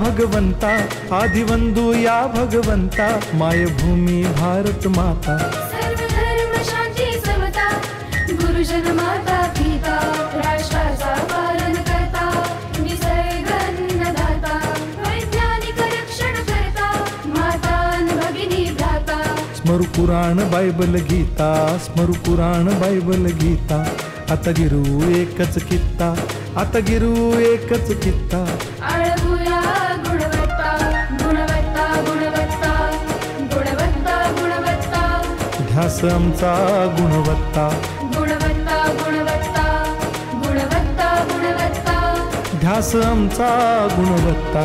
भगवंता आदिवंदू या भगवंता मायभूमी भारत माता। सर्व धर्म शांती समता गुरुजन माता पिता राष्ट्राचा पालन करता निसर्ग अन्नदाता वैज्ञानिक रक्षण करता माता अन भगिनी भ्राता। स्मरु पुराण बायबल गीता स्मरु पुराण बायबल गीता। आता गिरू एकच कित्ता आता गिरू एकच कित्ता। ध्यास आमचा गुणवत्ता. गुणवत्ता गुणवत्ता गुणवत्ता गुणवत्ता. ध्यास आमचा गुणवत्ता.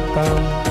Bye.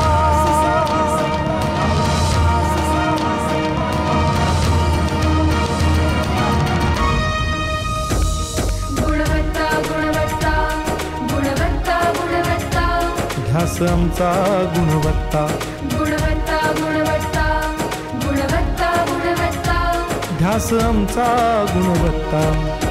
ध्यास आमचा गुणवत्ता. गुणवत्ता गुणवत्ता गुणवत्ता गुणवत्ता. ध्यास आमचा गुणवत्ता.